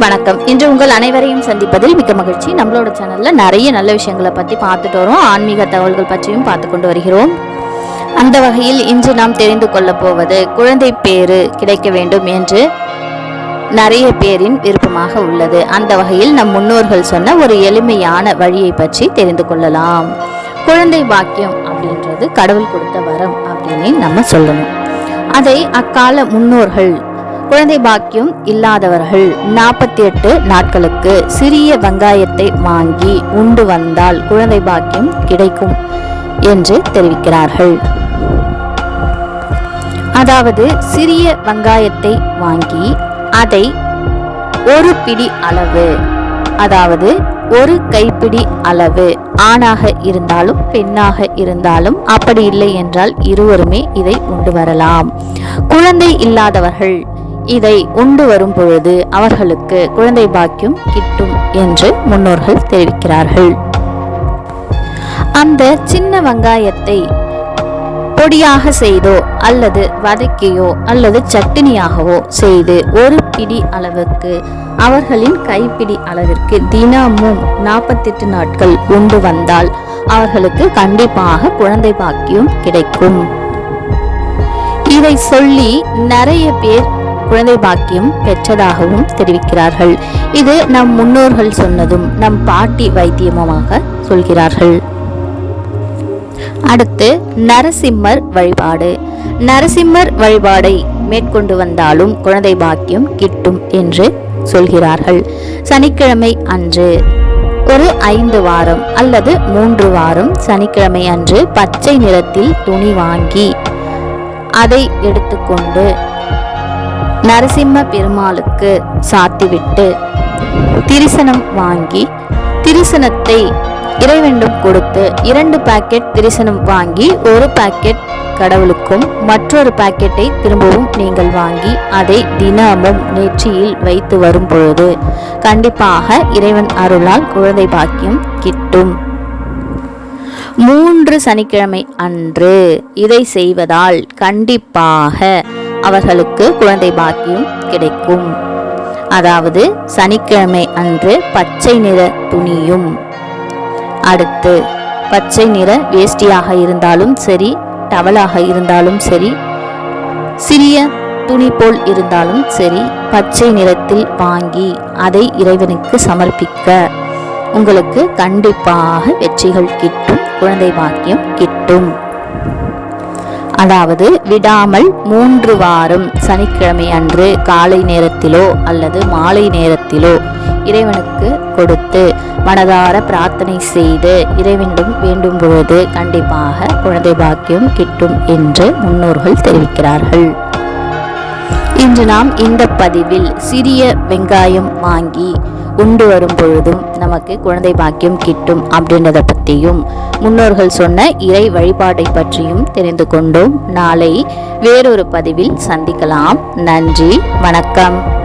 வணக்கம். இன்று உங்கள் அனைவரையும் சந்திப்பதில் மிக்க மகிழ்ச்சி. நம்மளோட சேனல்ல நிறைய நல்ல விஷயங்களை பத்தி பார்த்துட்டு வரோம். ஆன்மீக தகவல்கள் பற்றியும் பார்த்து கொண்டு வருகிறோம். அந்த வகையில் இன்று நாம் தெரிந்து கொள்ளப் போவது குழந்தை பேறு கிடைக்க வேண்டும் என்று நிறைய பேரின் விருப்பமாக உள்ளது. அந்த வகையில் நம் முன்னோர்கள் சொன்ன ஒரு எளிமையான வழியை பற்றி தெரிந்து கொள்ளலாம். குழந்தை பாக்கியம் அப்படின்றது கடவுள் கொடுத்த வரம் அப்படின்னு நம்ம சொல்லணும். அதை அக்கால முன்னோர்கள் குழந்தை பாக்கியம் இல்லாதவர்கள் நாற்பத்தி எட்டு நாட்களுக்கு சிறிய வெங்காயத்தை வாங்கி உண்டு வந்தால் குழந்தை பாக்கியம் கிடைக்கும் என்று தெரிவிக்கிறார்கள். அதாவது சிறிய வெங்காயத்தை வாங்கி அதை ஒரு பிடி அளவு அதாவது ஒரு கைப்பிடி அளவு ஆணாக இருந்தாலும் பெண்ணாக இருந்தாலும் அப்படி இல்லை என்றால் இருவருமே இதை உண்டு வரலாம். குழந்தை இல்லாதவர்கள் இதை உண்டு வரும் பொழுது அவர்களுக்கு குழந்தை பாக்கியம் கிட்டும் என்று முன்னோர்கள் தெரிவிக்கிறார்கள். அந்த சின்ன வெங்காயத்தை பொடியாக செய்தோ அல்லது வதக்கியோ அல்லது சட்டினியாகவோ செய்து ஒரு பிடி அளவுக்கு அவர்களின் கைப்பிடி அளவிற்கு தினமும் நாற்பத்தெட்டு நாட்கள் உண்டு வந்தால் அவர்களுக்கு கண்டிப்பாக குழந்தை பாக்கியம் கிடைக்கும். இதை சொல்லி நிறைய பேர் குழந்தை பாக்கியம் பெற்றதாகவும் தெரிவிக்கிறார்கள். இது நம் முன்னோர்கள் சொன்னதும் நம் பாட்டி வைத்தியமாக சொல்கிறார்கள். அடுத்து நரசிம்மர் வழிபாடு. நரசிம்மர் வழிபாடை மேற்கொண்டு வந்தாலும் குழந்தை பாக்கியம் கிட்டும் என்று சொல்கிறார்கள். சனிக்கிழமை அன்று ஒரு ஐந்து வாரம் அல்லது மூன்று வாரம் சனிக்கிழமை அன்று பச்சை நிறத்தில் துணி வாங்கி அதை எடுத்துக்கொண்டு நரசிம்ம பெருமாளுக்கு சாத்திவிட்டு திரிசனம் வாங்கி திரிசனத்தை இறைவெண்டும் கொடுத்து இரண்டு பாக்கெட் திரிசனம் வாங்கி ஒரு பாக்கெட் கடவுளுக்கும் மற்றொரு பாக்கெட்டை திரும்பவும் நீங்கள் வாங்கி அதை தினமும் நெற்றியில் வைத்து வரும் பொழுது கண்டிப்பாக இறைவன் அருளால் குழந்தை பாக்கியம் கிட்டும். மூன்று சனிக்கிழமை அன்று இதை செய்வதால் கண்டிப்பாக அவர்களுக்கு குழந்தை பாக்கியம் கிடைக்கும். அதாவது சனிக்கிழமை அன்று பச்சை நிற துணியும். அடுத்து பச்சை நிற வேஷ்டியாக இருந்தாலும் சரி டவலாக இருந்தாலும் சரி சிறிய துணி போல் இருந்தாலும் சரி பச்சை நிறத்தில் வாங்கி அதை இறைவனுக்கு சமர்ப்பிக்க. உங்களுக்கு கண்டிப்பாக வெற்றிகள் கிட்டும் குழந்தை பாக்கியம் கிட்டும். அதாவது விடாமல் மூன்று வாரம் சனிக்கிழமை அன்று காலை நேரத்திலோ அல்லது மாலை நேரத்திலோ இறைவனுக்கு கொடுத்து மனதார பிரார்த்தனை செய்து இறைவனிடம் வேண்டும் பொழுது கண்டிப்பாக குழந்தை பாக்கியம் கிட்டும் என்று முன்னோர்கள் தெரிவிக்கிறார்கள். இன்று நாம் இந்த பதிவில் சிறிய வெங்காயம் வாங்கி உண்டு வரும் பொழுதும் நமக்கு குழந்தை பாக்கியம் கிட்டும் அப்படின்றத பற்றியும் முன்னோர்கள் சொன்ன இறை வழிபாட்டை பற்றியும் தெரிந்து கொண்டோம். நாளை வேறொரு பதிவில் சந்திக்கலாம். நன்றி. வணக்கம்.